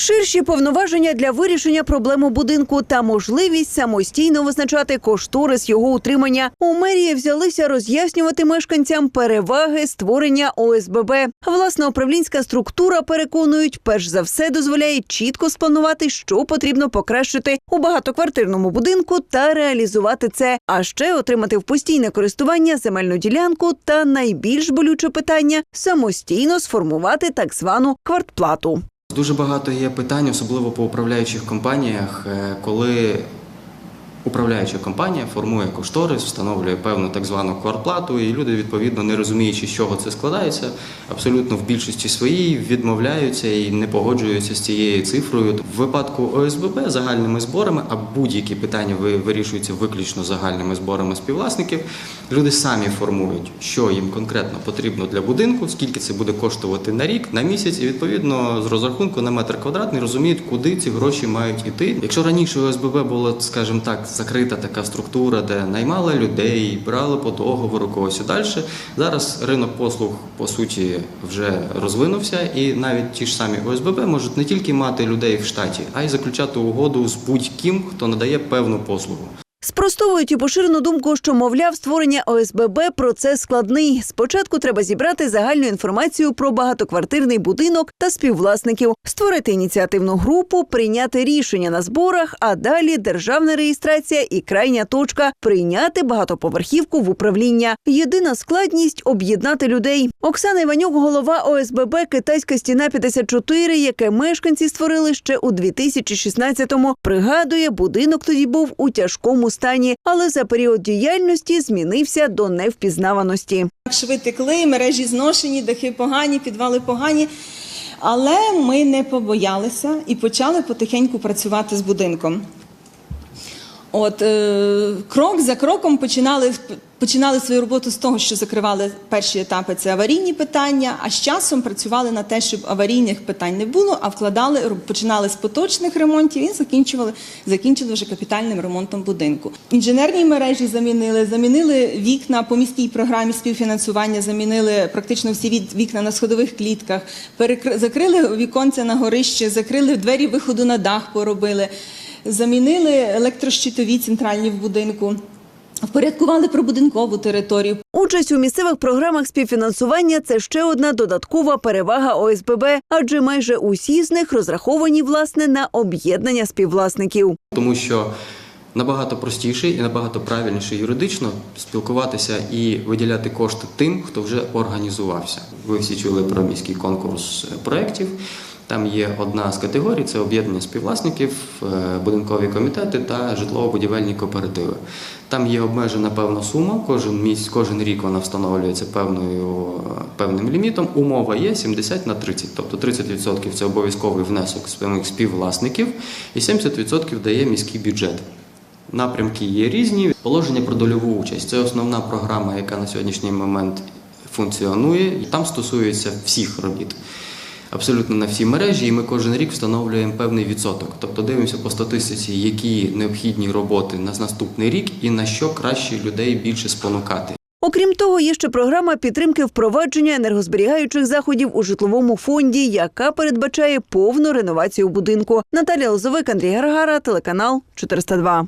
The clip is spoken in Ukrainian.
Ширші повноваження для вирішення проблеми будинку та можливість самостійно визначати кошторис його утримання. У мерії взялися роз'яснювати мешканцям переваги створення ОСББ. Власна управлінська структура переконують, перш за все дозволяє чітко спланувати, що потрібно покращити у багатоквартирному будинку та реалізувати це, а ще отримати в постійне користування земельну ділянку та найбільш болюче питання самостійно сформувати так звану квартплату. Дуже багато є питань, особливо по управляючих компаніях, е, коли управляюча компанія формує кошторис, встановлює певну так звану квартплату, і люди, відповідно, не розуміючи, з чого це складається, абсолютно в більшості своїй відмовляються і не погоджуються з цією цифрою. В випадку ОСББ загальними зборами, а будь-які питання ви- вирішуються виключно загальними зборами співвласників. Люди самі формують, що їм конкретно потрібно для будинку, скільки це буде коштувати на рік, на місяць, і відповідно з розрахунку на метр квадратний розуміють, куди ці гроші мають іти. Якщо раніше ОСББ була, скажімо так, закрита така структура, де наймали людей, брали по договору когось і далі. Зараз ринок послуг по суті вже розвинувся, і навіть ті ж самі ОСББ можуть не тільки мати людей в штаті, а й заключати угоду з будь-ким, хто надає певну послугу. Спростовують і поширену думку, що мовляв, створення ОСББ процес складний. Спочатку треба зібрати загальну інформацію про багатоквартирний будинок та співвласників, створити ініціативну групу, прийняти рішення на зборах, а далі державна реєстрація і крайня точка прийняти багатоповерхівку в управління. Єдина складність об'єднати людей. Оксана Іванюк, голова ОСББ Китайська стіна 54, яке мешканці створили ще у 2016-му. Пригадує, будинок тоді був у тяжкому стані, але за період діяльності змінився до невпізнаваності. Шви текли, мережі зношені, дахи погані, підвали погані. Але ми не побоялися і почали потихеньку працювати з будинком. От е, крок за кроком починали починали свою роботу з того, що закривали перші етапи це аварійні питання. А з часом працювали на те, щоб аварійних питань не було, а вкладали починали з поточних ремонтів і закінчували закінчили вже капітальним ремонтом будинку. Інженерні мережі замінили, замінили вікна по міській програмі співфінансування. Замінили практично всі вікна на сходових клітках, перекри- закрили віконця на горище, закрили двері виходу на дах, поробили. Замінили електрощитові центральні в будинку, впорядкували прибудинкову територію. Участь у місцевих програмах співфінансування це ще одна додаткова перевага ОСББ, адже майже усі з них розраховані власне на об'єднання співвласників. тому що набагато простіше і набагато правильніше юридично спілкуватися і виділяти кошти тим, хто вже організувався. Ви всі чули про міський конкурс проєктів. Там є одна з категорій це об'єднання співвласників, е, будинкові комітети та житлово-будівельні кооперативи. Там є обмежена певна сума. Кожен місяць, кожен рік вона встановлюється певною певним лімітом. Умова є 70 на 30. Тобто 30% це обов'язковий внесок самих співвласників, і 70% дає міський бюджет. Напрямки є різні. Положення про дольову участь це основна програма, яка на сьогоднішній момент функціонує. І Там стосується всіх робіт. Абсолютно на всі мережі, і ми кожен рік встановлюємо певний відсоток. Тобто дивимося по статистиці, які необхідні роботи на наступний рік і на що краще людей більше спонукати. Окрім того, є ще програма підтримки впровадження енергозберігаючих заходів у житловому фонді, яка передбачає повну реновацію будинку. Наталія Лозовик, Андрій Гаргара, телеканал 402.